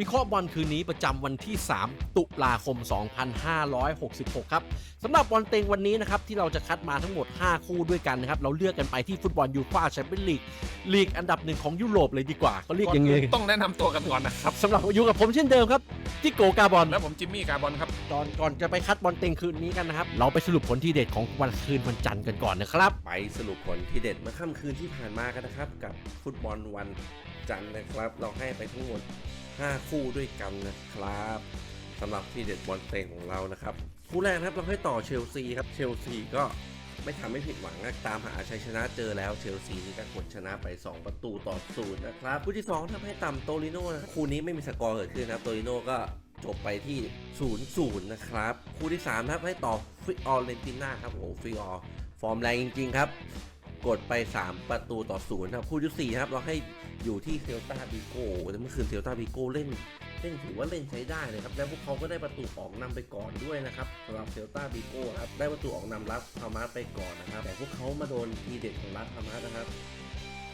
วิเคราะห์บอลคืนนี้ประจำวันที่ 3 ตุลาคม 2566 ครับสำหรับบอลเต็งวันนี้นะครับที่เราจะคัดมาทั้งหมด 5 คู่ด้วยกันนะครับ เราเลือกกันไปที่ฟุตบอลยูฟ่าแชมเปี้ยนลีกลีกอันดับหนึ่งของยุโรปเลยดีกว่าเขาเรียกอยังไงต้องแนะนำตัวกันก่อนนะครับสำหรับอยู่กับผมเช่นเดิมครับจิโกกาบอล แล้วผมจิมมี่กาบอลครับ ตอนก่อนจะไปคัดบอลเต็งคืนนี้กันนะครับ เราไปสรุปผลที่เด็ดของวันคืนวันจันทร์กันก่อนนะครับ ไปสรุปผลที่เด็ดเมื่อค่ำคืนที่ผ่านมากันนะครับ กับฟุตบอลวันจันทร์นะครับ เราให้ไปทั้งหมด 5 คู่ด้วยกันนะครับสำหรับที่เด็ดบอลเต็งของเรานะครับ คู่แรกนะครับเราให้ต่อเชลซีครับเชลซีก็ไม่ทำให้ผิดหวังนะตามหาชัยชนะเจอแล้วเชลซีนี่ก็กดชนะไป 2 ประตูต่อศูนย์นะครับคู่ที่2ทำให้ต่ำโตลิโน่นะคู่นี้ไม่มีสกอร์เกิดขึ้นนะครับโตลิโน่ก็จบไปที่0-0นย์นะครับคู่ที่3นะครับให้ต่อฟิออเรนติน่าครับโอ้โหฟิออฟอร์มแรงจริง ๆ ครับ กดไป 3 ประตูต่อศูนย์ครับคู่ที่สี่ครับเราให้อยู่ที่เซลตาบิโก้แต่เมื่อคืนเซลตาบิโก้เล่นเล่นถือว่าเล่นใช้ได้เลยครับ แล้วพวกเขาก็ได้ประตูออกนำไปก่อนด้วยนะครับสำหรับเซลตาบิโก้ครับ ได้ประตูออกนำรับพามาสไปก่อนนะครับ แต่พวกเขามาโดนทีเด็ดของรัฐพามาสนะครับ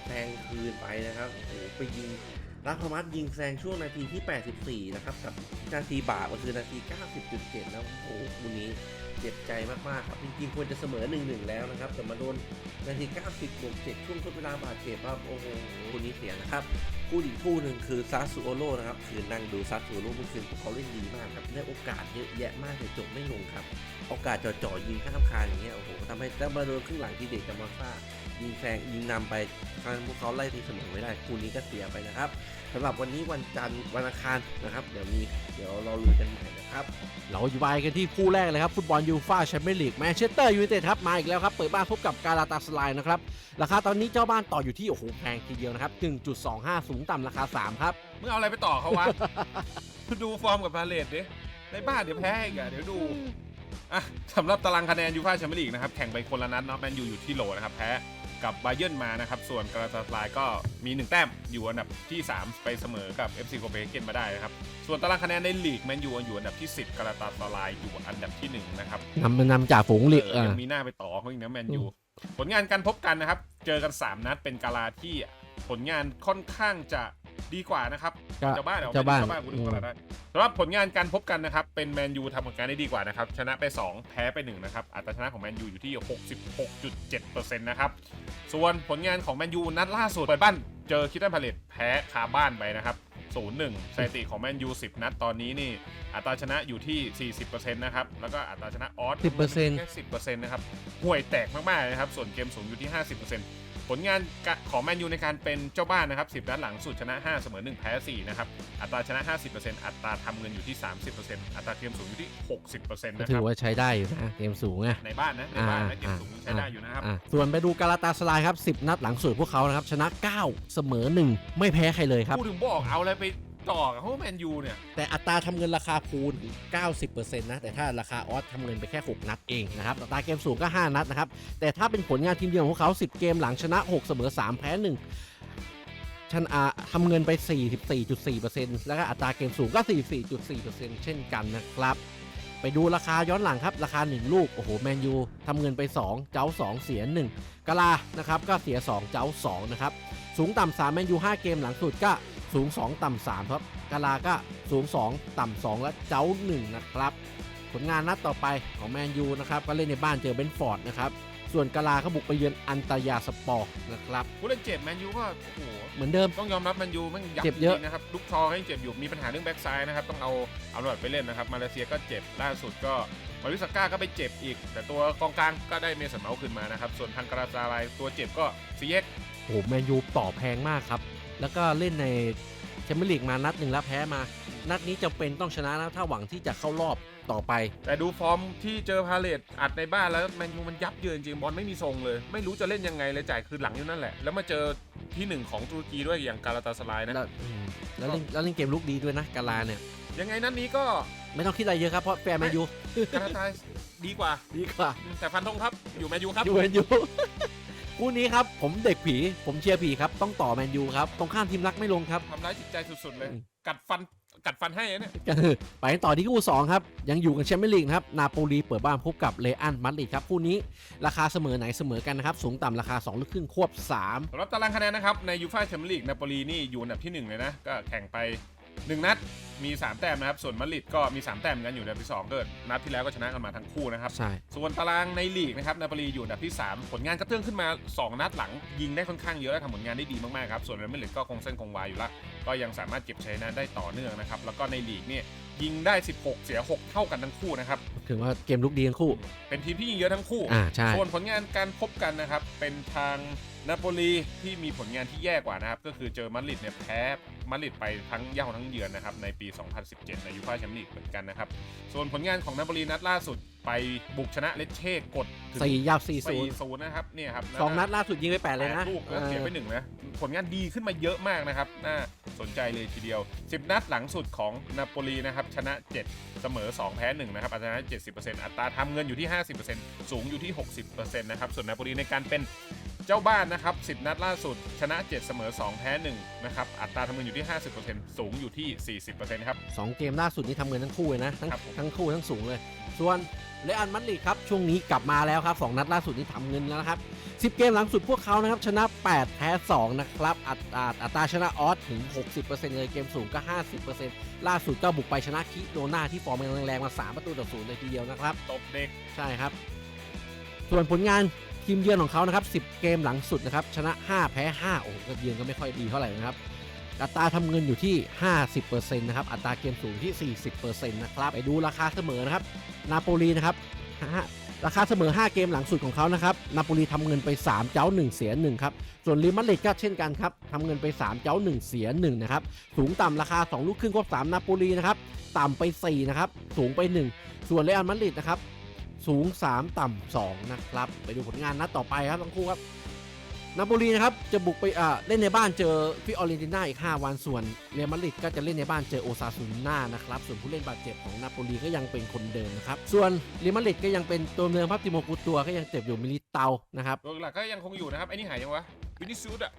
แซงคืนไปนะครับโอ้โหไปยิงรัฐพามาสยิงแซงช่วงนาทีที่ 84 นะครับ กับนาทีบาปก็คือนาที 90.7 แล้วโอ้โหคู่นี้ เจ็บใจมากๆครับจริงๆควรจะเสมอ1-1แล้วนะครับ แต่มาโดนนาที90บวก7ช่วงทดเวลาบาดเจ็บครับโอ้โหคนนี้เสียนะครับคู่อีกคู่หนึ่งคือซาสูโอโร่นะครับ คือนั่งดูซาสูโอโร่เมื่อคืนเขาเล่นดีมากครับได้โอกาสเยอะแยะมากแต่จบไม่ลงครับโอกาสจ่อๆยิงข้ามคานอย่างเงี้ยโอ้โหทำให้แล้วมาโดนครึ่งหลังที่เด็กกับมาซ่ายิงแซงยิงนำไปทางพวกเขาไล่ตีเสมอไม่ได้คู่นี้ก็เสียไปนะครับสำหรับวันนี้วันจันทร์วันอังคารนะครับเดี๋ยวมีเดี๋ยวเราลุยกันใหม่นะครับเราอยู่ไปกันที่คู่แรกเลยครับฟุตบอลยูฟ่าแชมเปี้ยนลีกแมนเชสเตอร์ยูไนเต็ดครับมาอีกแล้วครับเปิดบ้านพบกับกาลาตาสไลน์นะครับราคาตอนนี้เจ้าบ้านต่ออยู่ที่โอ้โหแพงทีเดียวนะครับ1.25สูงต่ำราคา 3 ครับ มึงเอาอะไรไปต่อเขาวะ ดูฟอร์มกับพาเลตดิในบ้านเดี๋ยวแพ้อีกอะเดี๋ยวดูอะสำหรับตารางคะแนนยูฟ่าแชมเปี้ยนลีกนะครับ แข่งไปคนละนัดเนาะแมนยูอยู่ที่โหลนะครับ แพ้กับไบเยิร์นมานะครับ ส่วนกราตาสไลน์ก็มี 1 แต้มอยู่อันดับที่ 3 ไปเสมอกับ FC โคเปนเฮเกนมาได้นะครับ ส่วนตารางคะแนนในลีกแมนยูอยู่อันดับที่ 10กราตาสไลน์อยู่อันดับที่ 1 นะครับนำนำจากฝูงลีกเออ่าอยังมีหน้าไปต่อเขาอีกนะแมนยูผลงานการพบกันนะครับ เจอกัน 3 นัดเป็นกาลาที่ ผลงานค่อนข้างจะดีกว่านะครับก็เจ้าบ้านเหรอเจ้าบ้าน เจ้าบ้านกูนึกว่าได้สำหรับผลงานการพบกันนะครับเป็นแมนยูทำผลงานได้ดีกว่านะครับชนะไป 2 แพ้ไป1นะครับอัตราชนะของแมนยูอยู่ที่ 66.7%นะครับส่วนผลงานของแมนยูนัดล่าสุดเปิดบ้านเจอคิตตันพาเลตแพ้คาบ้านไปนะครับ0-1สถิติของแมนยู10 นัดตอนนี้นี่อัตราชนะอยู่ที่ 40%นะครับแล้วก็อัตราชนะออส10%แค่10%นะครับห่วยแตกมากๆนะครับส่วนเกมสูงอยู่ที่ 50% ผลงานของแมนยูในการเป็นเจ้าบ้านนะครับ10นัดหลังสุดชนะ 5 เสมอ 1 แพ้ 4 นะครับ อัตราชนะ 50%อัตราทำเงินอยู่ที่ 30%อัตราเกมสูงอยู่ที่ 60%ก็นะคถืรัอบว่าใช้ได้อยู่นะเกมสูงอะในบ้านนะในบ้านนะอ่าเกมสูงใช้ได้อยู่นะครับอะส่วนไปดูกาลาตาสไลน์ครับ10 นัดหลังสุดพวกเขานะครับชนะ 9 เสมอ 1 ไม่แพ้ใครเลยครับพูดถึงบอกเอาอะไรไป ต่อกับเพราะว่าแมนยูเนี่ย แต่อัตราทำเงินราคาคูณ90%นะ แต่ถ้าราคาออสทำเงินไปแค่ 6 นัดเองนะครับอัตราเกมสูงก็ 5 นัดนะครับ แต่ถ้าเป็นผลงานทีมเดียวของพวกเขา 10 เกมหลังชนะ 6 เสมอ 3 แพ้ 1ชนะทำเงินไป 44.4%แล้วก็อัตราเกมสูงก็ 44.4%เช่นกันนะครับ ไปดูราคาย้อนหลังครับ ราคา 1 ลูก โอ้โห แมนยูทำเงินไป 2 เจ้า 2 เสีย 1กาลานะครับ ก็เสีย 2 เจ้า 2 นะครับ สูงต่ำ3แมนยู 5 เกมหลังสุดก็ สูง 2 ต่ำ3ครับกาลาก็สูง 2 ต่ำ2 และเจ้า 1 นะครับ ผลงานนัดต่อไปของแมนยูนะครับก็เล่นในบ้านเจอเบนฟอร์ดนะครับส่วนกาลาก็บุกไปเยือนอันตายาสปอร์นะครับผู้เล่นเจ็บแมนยูก็โอ้โหเหมือนเดิมต้องยอมรับแมนยูแมันยับเจ็บจเยอะริงๆนะครับลูกชอให้เจ็บอยู่มีปัญหาเรื่องแบ็กซ้ายนะครับต้องเอาเอาหลอดไปเล่นนะครับมาเลเซียก็เจ็บล่าสุดก็มาริสก้าก็ไปเจ็บอีก แต่ตัวกองกลางก็ได้เมสันเมาส์คืนมานะครับส่วนทางกราซาลายตัวเจ็บก็ซีเอ็กโอ้โหแมนยูต่อแพงมากครับ แล้วก็เล่นในแชมเปี้ยนลีกมานัดหนึ่งแล้วแพ้มา นัดนี้จำเป็นต้องชนะนะถ้าหวังที่จะเข้ารอบต่อไป แต่ดูฟอร์มที่เจอพาเลตอัดในบ้านแล้วแมนยูมันยับเยินจริงบอลไม่มีทรงเลย ไม่รู้จะเล่นยังไงเลยจ่ายคืนหลังอยู่นั่นแหละ แล้วมาเจอที่หนึ่งของตุรกีด้วยอย่างกาลาตาสลายนะ แล้วอืมแล้วเล่นแล้วเล่นเกมลุกดีด้วยนะกาลาเนี่ย ยังไงนัดนี้ก็ ไม่ต้องคิดอะไรเยอะครับเพราะแฟนแมนยูกาลาตาดีกว่า ดีกว่าแต่ฟันธงครับอยู่แมนยูครับอยู่แมนยู คู่นี้ครับผมเด็กผีผมเชียร์ผีครับต้องต่อแมนยูครับตรงข้ามทีมรักไม่ลงครับ ทำร้ายจิตใจสุดๆเลยอืมกัดฟันกัดฟันให้อะเนี่ยก็คือไปต่อที่คู่ 2 ครับ ยังอยู่กันแชมเปี้ยนลีกนะครับนาโปลีเปิดบ้านพบกับเลอันมาดริดครับ คู่นี้ราคาเสมอไหนเสมอกันนะครับ สูงต่ำราคา 2 ลูกครึ่งควบ 3สำหรับตารางคะแนนนะครับ ในยูฟ่าแชมเปี้ยนลีกนาโปลีนี่อยู่อันดับที่ 1 เลยนะ ก็แข่งไป หนึ่งนัดมี 3 แต้มนะครับ ส่วนมาดริดก็มี 3 แต้มเหมือนกันอยู่อันดับที่2ก็นัดที่แล้วก็ชนะกันมาทั้งคู่นะครับ ใช่ ส่วนตารางในลีกนะครับนาโปลีอยู่อันดับที่ 3 ผลงานกระเตื้องขึ้นมา 2 นัดหลัง ยิงได้ค่อนข้างเยอะและทำผลงานได้ดีมากๆครับ ส่วนเรอัลมาดริดก็คงเส้นคงวาอยู่ละก็ยังสามารถเก็บชัยชนะได้ต่อเนื่องนะครับ แล้วก็ในลีกเนี่ย ยิงได้ 16 เสีย 6 เท่ากันทั้งคู่นะครับถึงว่าเกมลุกดีทั้งคู่ เป็นทีมที่ยิงเยอะทั้งคู่ อ่าใช่ ส่วนผลงานการพบกันนะครับ เป็นทางนาโปลีที่มีผลงานที่แย่กว่านะครับ ก็คือเจอมาดริดเนี่ยแพ้มาดริดไปทั้งเย่าทั้งเยือนนะครับในปี 2017 ในยูฟ่าแชมเปี้ยนลีกเหมือนกันนะครับ ส่วนผลงานของนาโปลีนัดล่าสุด ไปบุกชนะเลสเช่กดถึงสี่ยาวสี่ศูนย์ศูนย์นะครับเนี่ยครับสองนัดล่าสุดยิงไปแปดเลยนะแปดลูกแล้วเสียไปเออหนึ่งนะผลงานดีขึ้นมาเยอะมากนะครับน่าสนใจเลยทีเดียว 10 นัดหลังสุดของนาโปลีนะครับชนะ 7 เสมอ 2 แพ้1นะครับอัตรา70%อัตราทำเงินอยู่ที่ 50%สูงอยู่ที่ 60%นะครับส่วนนาโปลีในการเป็นเจ้าบ้านนะครับ 10 นัดล่าสุด ชนะ 7 เสมอ 2 แพ้1นะครับ อัตราทำเงินอยู่ที่ 50%สูงอยู่ที่ 40%ครับสองเกมล่าสุดนี้ทำเงินทั้งคู่เลยนะ ทั้งครับผมทั้งคู่ทั้งสูงเลย ส่วนเรอัลมาดริดครับช่วงนี้กลับมาแล้วครับสองนัดล่าสุดนี้ทำเงินแล้วนะครับ 10 เกมหลังสุดพวกเขานะครับชนะ 8 แพ้ 2 นะครับอัตราอัตราชนะออสถึง 60%เลยเกมสูงก็ 50%ล่าสุดก็บุกไปชนะคิโรนาที่ฟอร์มแรงๆมา 3 ประตูต่อศูนย์เลยทีเดียวนะครับตบเด็กใช่ครับ ส่วนผลงานทีมเยือนของเขานะครับ 10 เกมหลังสุดนะครับชนะ 5 แพ้ 5 โอ้โหก็เยือนก็ไม่ค่อยดีเท่าไหร่นะครับ อัตราทำเงินอยู่ที่ 50%นะครับ อัตราเกมสูงที่ 40%นะครับ ไปดูราคาเสมอนะครับ นาโปลีนะครับราคาเสมอ 5 เกมหลังสุดของเขานะครับ นาโปลีทำเงินไป 3 เจ้า 1 เสีย 1 ครับ ส่วนลิมาดริดก็เช่นกันครับทำเงินไป 3 เจ้า 1 เสีย 1 นะครับ สูงต่ำราคา 2 ลูกครึ่งควบ3 นาโปลีนะครับ ต่ำไป 4 นะครับ สูงไป 1 ส่วนเรอัลมาดริดนะครับ สูง 3 ต่ำ2นะครับ ไปดูผลงานนัดต่อไปครับทั้งคู่ครับ นาโปลีนะครับจะบุกไปอ่าเล่นในบ้านเจอฟิออเรนติน่าอีก 5 วันส่วนเรอัลมาดริดก็จะเล่นในบ้านเจอโอซาซูน่านะครับส่วนผู้เล่นบาดเจ็บของนาโปลีก็ยังเป็นคนเดิมนะครับส่วนเรอัลมาดริดก็ยังเป็นตัวเดิมครับติโมกูตัวก็ยังเจ็บอยู่มิลิเตานะครับตัวหลักก็ยังคงอยู่นะครับไอ้นี่หายยังวะวินิซูดอะ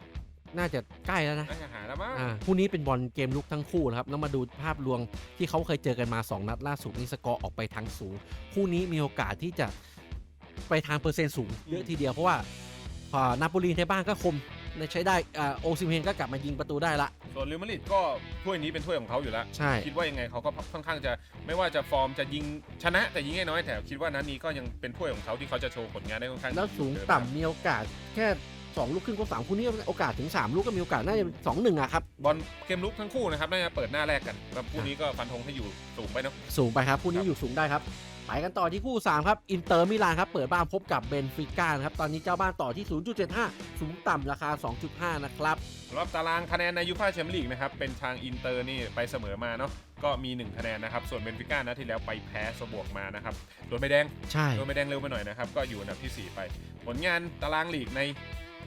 น่าจะใกล้แล้วนะน่าจะหายแล้วมั้งอ่าคู่นี้เป็นบอลเกมลุกทั้งคู่นะครับแล้วมาดูภาพรวมที่เขาเคยเจอกันมา 2 นัดล่าสุดนี่สกอร์ออกไปทางสูงคู่นี้มีโอกาสที่จะไปทางเปอร์เซ็นต์สูงเยอะทีเดียวเพราะว่าพอ นาโปลีในบ้านก็คมใช้ได้อ่าโอซิเมนก็กลับมายิงประตูได้ละ ส่วนเรอัลมาดริดก็ถ้วยนี้เป็นถ้วยของเขาอยู่แล้ว ใช่ คิดว่ายังไงเขาก็ค่อนข้างจะไม่ว่าจะฟอร์มจะยิงชนะ แต่ยิงให้น้อยแต่คิดว่านัดนี้ก็ยังเป็นถ้วยของเขาที่เขาจะโชว์ผลงานได้ค่อนข้างดีแล้วสูงเดิมต่ำมีโอกาสแค่2ลูกครึ่งก็สามคู่นี้โอกาสถึง 3 ลูกก็มีโอกาสน่าจะสองหนึ่งอะครับ บอลเกมลุกทั้งคู่นะครับน่าจะเปิดหน้าแรกกันแล้วคู่นี้ก็ฟันธงให้อยู่สูงไปเนาะสูงไปครับคู่นี้ครับอยู่สูงได้ครับ ไปกันต่อที่คู่ 3 ครับ อินเตอร์มิลานครับ เปิดบ้านพบกับเบนฟิก้านะครับ ตอนนี้เจ้าบ้านต่อที่ 0.75 สูงต่ำราคา 2.5 นะครับสำหรับตารางคะแนนในยูฟ่าแชมเปี้ยนลีกนะครับ เป็นทางอินเตอร์นี่ไปเสมอมาเนาะก็มี 1 คะแนนนะครับ ส่วนเบนฟิก้านะที่แล้วไปแพ้สบวกมานะครับโดนใบแดงใช่โดนใบแดงเร็วไปหน่อยนะครับก็อยู่อันดับทีสี่4 ไป ผลงานตารางลีกใน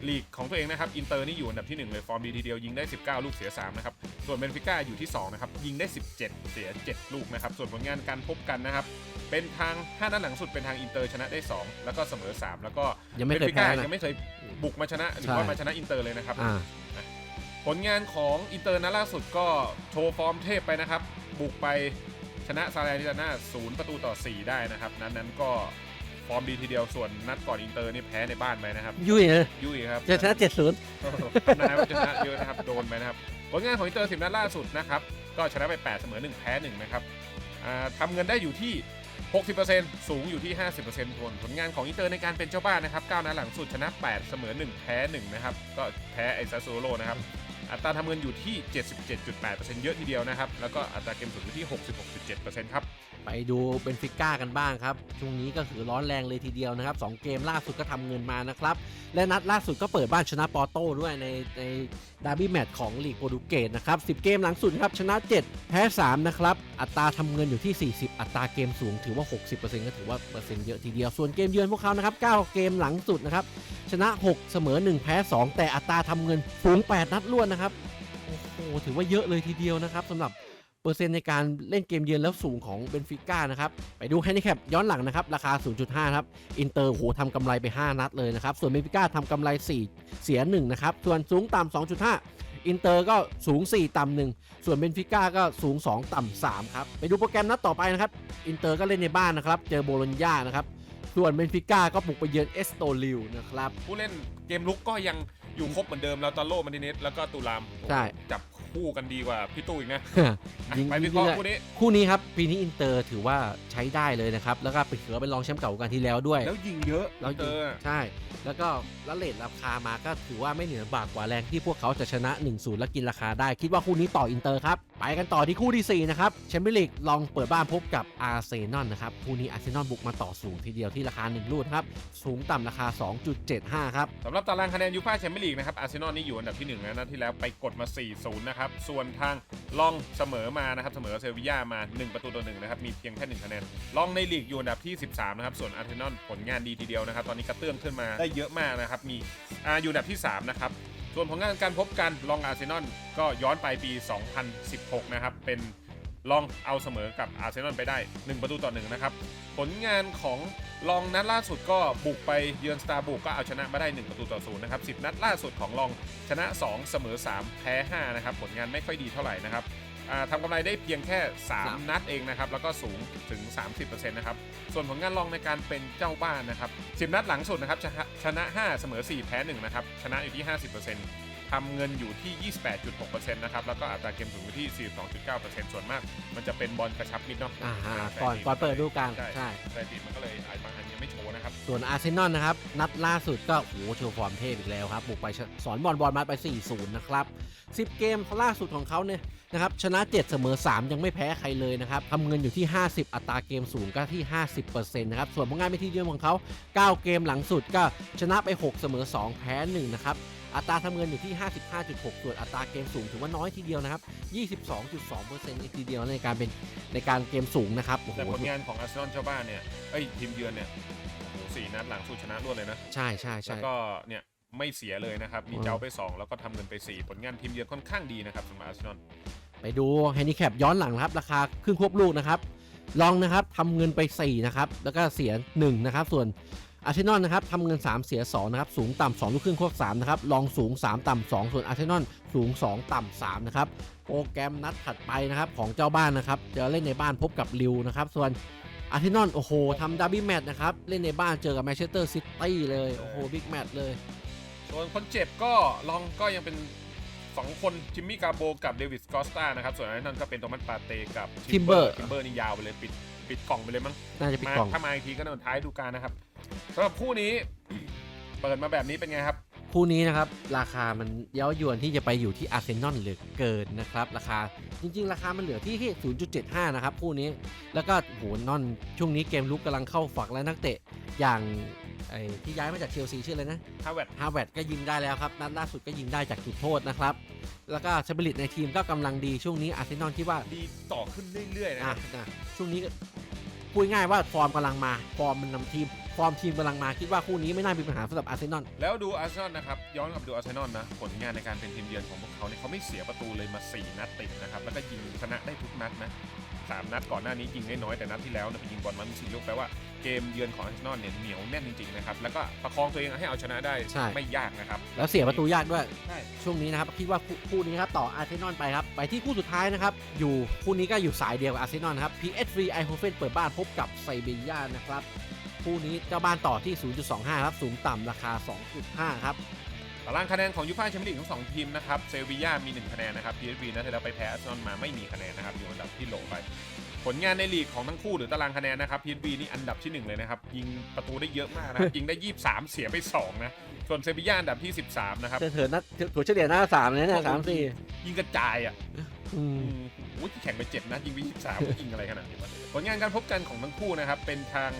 ลีกของตัวเองนะครับอินเตอร์นี่อยู่อันดับที่ 1 เลยฟอร์มดีทีเดียวยิงได้ 19 ลูกเสีย 3 นะครับ ส่วนเบนฟิก้าอยู่ที่ 2 นะครับ ยิงได้ 17 เสีย 7 ลูกนะครับ ส่วนผลงานการพบกันนะครับ เป็นทาง 5 นัดหลังสุดเป็นทางอินเตอร์ชนะได้ 2 แล้วก็เสมอ 3 แล้วก็ยังไม่เบเคนยฟิแพ้ก้านะยังไม่เคยบุกมาชนะหรือใช่ว่ามาชนะอินเตอร์เลยนะครับอ่าผลงานของอินเตอร์นัดล่าสุดก็โชว์ฟอร์มเทพไปนะครับบุกไปชนะซาเลนิตาน่าศูนย์ประตูต่อ 4 ได้นะครับ นั้นนั้นก็ ฟอร์มดีทีเดียวส่วนนัดก่อนอินเตอร์นี่แพ้ในบ้านไปนะครับ ยุ่ยเลยยุ่ยครับจะชนะ70ทำนายว่าจะชนะเยอะนะครับ โดนไปนะครับ ผลงานของอินเตอร์สิบนัดล่าสุดนะครับ ก็ชนะไป 8 เสมอ 1 แพ้ 1 นะครับอ่าทำเงินได้อยู่ที่ 60%สูงอยู่ที่ 50%ผลผลงานของอินเตอร์ในการเป็นเจ้าบ้านนะครับ 9 นัดหลังสุดชนะ 8 เสมอ 1 แพ้ 1 นะครับ ก็แพ้ไอซาซูโรนะครับ อัตราทำเงินอยู่ที่ 77.8%เยอะทีเดียวนะครับ แล้วก็อัตราเกมสูงอยู่ที่ 66.7%ครับ ไปดูเบนฟิก้ากันบ้างครับ ช่วงนี้ก็คือร้อนแรงเลยทีเดียวนะครับ 2 เกมล่าสุดก็ทำเงินมานะครับ และนัดล่าสุดก็เปิดบ้านชนะปอร์โต้ด้วยในในดาร์บี้แมตช์ของลีกโปรตุเกสนะครับ 10 เกมหลังสุดครับชนะ 7 แพ้ 3 นะครับ อัตราทำเงินอยู่ที่ 40 อัตราเกมสูงถือว่า 60%ก็ถือว่าเปอร์เซ็นต์เยอะทีเดียว ส่วนเกมเยือนพวกเขานะครับ 9 เกมหลังสุดนะครับ ชนะ 6 เสมอ 1 แพ้ 2 แต่อัตราทำเงินสูง 8 นัดรวดนะครับครับโอ้โหถือว่าเยอะเลยทีเดียวนะครับสำหรับเปอร์เซ็นต์ในการเล่นเกมเยือนแล้วสูงของเบนฟิก้านะครับไปดูแฮนดิแคปย้อนหลังนะครับราคา 0.5 ครับ อินเตอร์โหทำกำไรไป 5 นัดเลยนะครับ ส่วนเบนฟิก้าทำกำไร 4 เสีย 1 นะครับ ส่วนสูงต่ำ2.5 อินเตอร์ก็สูง 4 ต่ำ1ส่วนเบนฟิก้าก็สูง 2 ต่ำ3ครับไปดูโปรแกรมนัดต่อไปนะครับอินเตอร์ก็เล่นในบ้านนะครับเจอโบโลญญานะครับส่วนเบนฟิก้าก็บุกไปเยือนเอสโตลิวนะครับผู้เล่นเกมลุกก็ยัง อยู่ครบเหมือนเดิมแล้วตาโลมันดิเนสแล้วก็ตูรามใช่ จับคคู่กันดีกว่าพี่ตู้อีกนะยิงไปยิวิงเคราะห์ได้คู่นี้ คู่นี้ครับปีนี้อินเตอร์ถือว่าใช้ได้เลยนะครับ แล้วก็เป็นถือว่าเป็นรองแชมป์เก่ากันที่แล้วด้วย แล้วยิงเยอะแล้วเจยิงอใช่ แล้วก็แล้วเลทราคามาก็ถือว่าไม่เหนือบากกว่าแรงที่พวกเขาจะชนะ 1-0 และกินราคาได้ คิดว่าคู่นี้ต่ออินเตอร์ครับไปกันต่อที่คู่ที่ 4 นะครับแชมเปี้ยนลีกลองเปิดบ้านพบกับอาร์เซนอลนะครับคู่นี้อาร์เซนอลบุกมาต่อสูงทีเดียวที่ราคา 1 ลูกครับ สูงต่ำราคา 2.75 ครับสำหรับตารางคะแนนยูฟ่าแชมเปี้ยนลีกนะครับอาร์เซนอลนี่อยู่อันดับที่1นะนัดที่แล้วไปกดมา 4-0 นะครับ ส่วนทางลองเสมอมานะครับเสมอเซลวิยามา 1 ประตูต่อ1นะครับมีเพียงแค่1คะแนนลองในลีกอยู่อันดับที่ 13 นะครับส่วนอาร์เซนอลผลงานดีทีเดียวนะครับตอนนี้กระเตื้องขึ้นมาได้เยอะมากนะครับมีอาอยู่อันดับที่3นะครับ ส่วนผลงานการพบกันลองอาร์เซนอลก็ย้อนไปปี 2016 นะครับ เป็นลองเอาเสมอกับอาร์เซนอลไปได้ 1 ประตูต่อ 1 นะครับ ผลงานของลองนัดล่าสุดก็บุกไปเยือนสตาร์บุกก็เอาชนะมาได้ 1 ประตูต่อศูนย์นะครับ 10 นัดล่าสุดของลองชนะ 2 เสมอ 3 แพ้ 5 นะครับ ผลงานไม่ค่อยดีเท่าไหร่นะครับ ทำกำไรได้เพียงแค่ 3 นัดเองนะครับ แล้วก็สูงถึง 30%นะครับ ส่วนผลงานลองในการเป็นเจ้าบ้านนะครับ10 นัดหลังสุดนะครับชนะชนะ 5 เสมอ 4 แพ้ 1 นะครับ ชนะอยู่ที่ 50%ทำเงินอยู่ที่ 28.6%นะครับ แล้วก็อัตราเกมสูงอยู่ที่ 42.9%ส่วนมาก มันจะเป็นบอลกระชับมิดเนาะอ่าฮะแต่ก่อนทีมก่อนเปิดฤดูกาลใช่ใช่แต่ทีมมันก็เลยไอ้บางอันยังไม่โชว์ นะครับ ส่วนอาร์เซนอลนะครับ นัดล่าสุดก็โอ้โหโชว์ฟอร์มเทพอีกแล้วครับ บุกไปสอนบอลบอลมาไป 4-0 นะครับ 10 เกมล่าสุดของเขาเนี่ยนะครับ ชนะ 7 เสมอ 3 ยังไม่แพ้ใครเลยนะครับทำเงินอยู่ที่ 50 อัตราเกมสูงก็ที่ 50%นะครับ ส่วนผลงานไปที่เดียวของเขา 9 เกมหลังสุดก็ชนะไป 6 เสมอ 2 แพ้ 1 นะครับอัตราทำเงินอยู่ที่ 55.6 ส่วนอัตราเกมสูงถือว่าน้อยทีเดียวนะครับ 22.2%อีกทีเดียวในการเป็นในการเกมสูงนะครับแต่ผลงานของอาร์เซนอลเจ้าบ้านเนี่ยเอ้ทีมเยือนเนี่ย โอ้โหสี่นัดหลังสุดชนะรวดเลยนะ ใช่ใช่แล้วใช่ก็เนี่ยไม่เสียเลยนะครับ มีอืมเจ้าไป 2 แล้วก็ทำเงินไป 4 ผลงานทีมเยือนค่อนข้างดีนะครับสำหรับอาร์เซนอลไปดูแฮนดิแคปย้อนหลังนะครับ ราคาครึ่งควบลูกนะครับลองนะครับทำเงินไป 4 นะครับ แล้วก็เสีย 1 นะครับ ส่วนอาร์เซนอลนะครับทำเงิน 3 เสีย 2 นะครับ สูงต่ำ2ลูกครึ่งควบ3นะครับลองสูง 3 ต่ำ2ส่วนอาร์เซนอลสูง 2 ต่ำ3นะครับโปรแกรมนัดถัดไปนะครับของเจ้าบ้านนะครับจะเล่นในบ้านพบกับลิวนะครับส่วน อาร์เซนอลโอ้โหทำดับบี้แมตช์นะครับ เล่นในบ้านเจอกับแมนเชสเตอร์ซิตี้เลย โอ้โหบิ๊กแมตช์เลยส่วนคนเจ็บก็ลองก็ยังเป็น 2 คนจิมมี่กาโบกับเดวิสกอสตานะครับ ส่วนอาร์เซนอลก็เป็นโทมัสปาเตกับ Timber ทิมเบอร์นี่ยาวไปเลยปิดปิดกล่องไปเลยมั้งน่าจะปิดมากล่องถ้ามาอีกทีก็ในท้ายดูการนะครับสำหรับคู่นี้ เปิดมาแบบนี้เป็นไงครับ คู่นี้นะครับราคามันเย้ายวนที่จะไปอยู่ที่อาร์เซนอลเหลือเกินนะครับราคาจริง ๆ ราคามันเหลือที่ที่0.75 นะครับคู่นี้แล้วก็โหนอนช่วงนี้เกมลุกกำลังเข้าฝักแล้วนักเตะอย่างไอ้ที่ย้ายมาจากเชลซีชื่ออะไรนะฮาเวดฮาร์วร์ดก็ยิงได้แล้วครับนัดล่าสุดก็ยิงได้จากจุดโทษนะครับ แล้วก็สปิริตในทีมก็กำลังดีช่วงนี้อาร์เซนอลคิดว่าดีต่อขึ้นเรื่อยๆนะคอะรับนะช่วงนี้ก็ พูดง่ายว่าฟอร์มกำลังมาฟอร์มมันนำทีม ฟอร์มทีมกำลังมาคิดว่าคู่นี้ไม่น่ามีปัญหาสำหรับอาร์เซนอลแล้วดูอาร์เซนอลนะครับ ย้อนกลับดูอาร์เซนอลนะ ผลงานในการเป็นทีมเยือนของพวกเขาเนี่ยเขาไม่เสียประตูเลยมา 4 นัดติดนะครับ แล้วก็ยิงชนะได้ทุกนัดนะ สามนัดก่อนหน้านี้ยิงได้น้อยแต่นัดที่แล้วเนี่ยไปยิงบอลมันสี่ลูกแปลว่าเกมเยือนของอาร์เซนอลเนี่ยเหนียวแน่นจริงๆนะครับแล้วก็ประคองตัวเองให้เอาชนะได้ใช่ ไม่ยากนะครับแล้วเสียประตูยากด้วย ใช่ ช่วงนี้นะครับคิดว่าคู่คู่นี้ครับต่ออาร์เซนอลไปครับ ไปที่คู่สุดท้ายนะครับ อยู่คู่นี้ก็อยู่สายเดียวกับอาร์เซนอลนะครับ PSV e i h o f e n เปิดบ้านพบกับไซเบียานะครับ คู่นี้เจ้าบ้านต่อที่ 0.25 ครับ สูงต่ำราคา 2.5 ครับ ตารางคะแนนของยูฟ่าแชมเปี้ยนลีกทั้งสองทีมนะครับเซลวิยามี 1 คะแนนนะครับ PSV นัดที่แล้วไปแพ้อาร์เซนอลมาไม่มีคะแนนนะครับอยู่อันดับที่โหลไป ผลงานในลีกของทั้งคู่หรือตารางคะแนนนะครับ PSV นี่อันดับที่หนึ่งเลยนะครับยิงประตูได้เยอะมากนะครับยิงได้ 23 เสียไปสองนะ ส่วนเซบียาอันดับที่ 13 นะครับเถิดนัดถัวเฉลี่ยหน้าสามเลยนะสามสี่ยิงกระจายอะอืมอืมโอ้ยแข่งไปเจ็ดนะยิงไป23ยิงอะไรขนาดนี้วะผลงานการพบกันของทั้งคู่นะครับเป็นทาง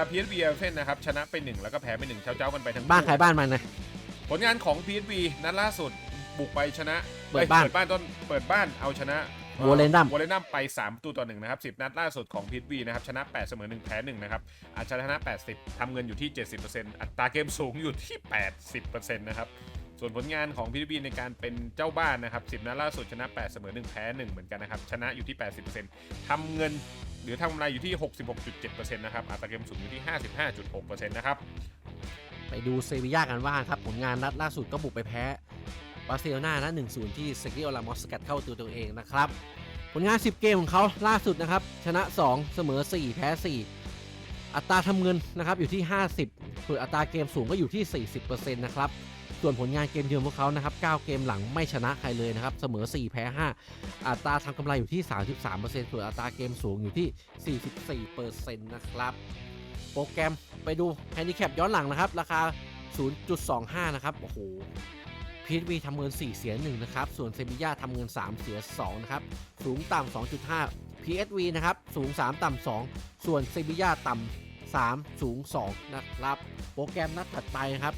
RPSV เอลเฟนนะครับชนะไป1แล้วก็แพ้ไป1เจ้าๆกันไปทั้งคู่บ้านใครบ้านมันนะ ผลงานของ PSV นัดล่าสุดบุกไปชนะเปิดบ้าน อ้ยเปิดบ้านต้นเปิดบ้านเอาชนะโวเลนดัมโวเลนดัมไป 3 ประตูต่อ1นะครับ 10 นัดล่าสุดของ PSV นะครับชนะ 8 เสมอ 1 แพ้1นะครับอาจจะชนะ 80ทำเงินอยู่ที่ 70%อัตราเกมสูงอยู่ที่ 80%นะครับ ส่วนผลงานของ PSV ในการเป็นเจ้าบ้านนะครับ 10 นัดล่าสุดชนะ 8 เสมอ 1 แพ้ 1 เหมือนกันนะครับ ชนะอยู่ที่ 80%ทำเงินหรือทำกำไรอยู่ที่ 66.7%นะครับอัตราเกมสูงอยู่ที่ 55.6%นะครับ ไปดูเซบีย่ากันว่างครับ ผลงานนัดล่าสุดก็บุกไปแพ้บาร์เซโลนานะ1-0 ที่เซกิโอลามอสสกัดเข้าตัวตัวเองนะครับ ผลงาน 10 เกมของเขาล่าสุดนะครับ ชนะ 2 เสมอ 4 แพ้ 4 อัตราทำเงินนะครับอยู่ที่ 50ส่วนอัตราเกมสูงก็อยู่ที่ 40%นะครับส่วนผลงานเกมเยือนพวกเขานะครับ9เกมหลังไม่ชนะใครเลยนะครับเสมอ 4 แพ้ 5 อัตราทำกำไรอยู่ที่ 33%ส่วนอัตราเกมสูงอยู่ที่ 44%นะครับ โปรแกรมไปดูแฮนดิแคปย้อนหลังนะครับ ราคา 0.25 นะครับ โอ้โห PSV ทำเงิน 4 เสีย 1 นะครับ ส่วนเซบีย่าทำเงิน 3 เสีย 2 นะครับ สูงต่ำ2.5 PSV นะครับ สูง 3 ต่ำ2 ส่วนเซบีย่าต่ำ3 สูง 2 นะครับ โปรแกรมนัดถัดไปนะครับ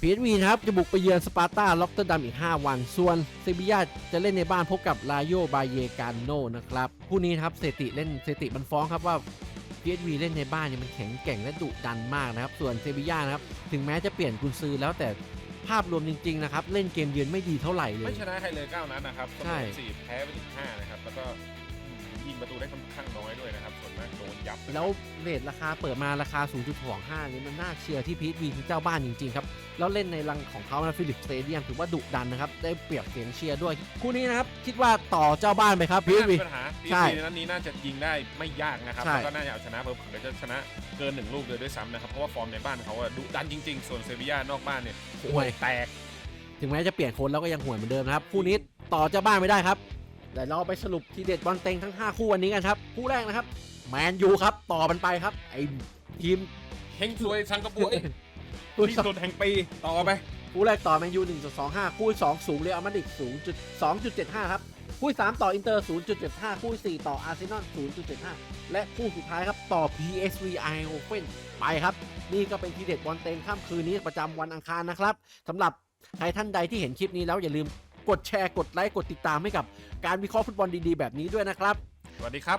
PSV นะครับ จะบุกไปเยือนสปาร์ตาล็อกเตอร์ดัมอีก 5 วัน ส่วนเซบีย่าจะเล่นในบ้านพบกับลาโยบาเยกาโนนะครับ คู่นี้นครับเซติเล่นเซติมันฟ้องครับว่า PSV เล่นในบ้านเนี่ยมันแข็งแกร่งและดุดันมากนะครับ ส่วนเซบีย่านะครับ ถึงแม้จะเปลี่ยนกุนซือแล้วแต่ภาพรวมจริงๆนะครับ เล่นเกมเยือนไม่ดีเท่าไหร่เลไม่ยชนะใครเลย 9 นัดนะครับเสมใช่อสี่แพ้ไปถึง5นะครับ แล้วก็ ยิงประตูได้ค่อนข้างน้อยด้วยนะครับ ส่วนมากโดนยับแล้วเรทราคาเปิดมาราคา 0.25 นี่มันน่าเชียร์ที่พีทวีคือเจ้าบ้านจริงๆครับ แล้วเล่นในรังของเขานะฟิลิปสเตเดียมถือว่าดุดันนะครับ ได้เปรียบเสียงเชียร์ด้วย คู่นี้นะครับ คิดว่าต่อเจ้าบ้านไปครับพีไม่ทน่าวีมีปัญหาพีใช่ซีนัดนี้น่าจะยิงได้ไม่ยากนะครับใช่แล้วก็น่าจะเอาชนะเพิ่มๆจะชนะเกินหนึ่งลูกเลยด้วยซ้ำนะครับเพราะว่าฟอร์มในบ้านเขาอะดุดันจริง ๆ ส่วนเซบีย่านอกบ้านเนี่ยห่วยแตก ถึงแม้จะเปลี่ยนคนแล้วก็ยังห่วยเหมือนเดิมนะครับคู่นี้ต่อเจ้าบ้านไม่ได้ครับ เดี๋ยวเราไปสรุปทีเด็ดบอลเต็งทั้ง 5 คู่วันนี้กันครับ คู่แรกนะครับ แมนยูครับ ต่อมันไปครับ ไอ้ทีมเฮงซวยสังกะปุยคู่ที่สองสุดแห่งปีต่อไป คู่แรกต่อแมนยู1.25 คู่ที่สองสูงเรียลมาดริด0.2.75 ครับ คู่ที่สามต่ออินเตอร์ 0.75 คู่ที่สี่ต่ออาร์เซนอล 0.75 และคู่สุดท้ายครับต่อ PSV Eindhoven ไปครับ นี่ก็เป็นทีเด็ดบอลเต็งค่ำคืนนี้ประจำวันอังคารนะครับสำหรับใครท่านใดที่เห็นคลิปนี้แล้วอย่าลืม กดแชร์กดไลค์กดติดตามให้กับการวิเคราะห์ฟุตบอลดีๆแบบนี้ด้วยนะครับ สวัสดีครับ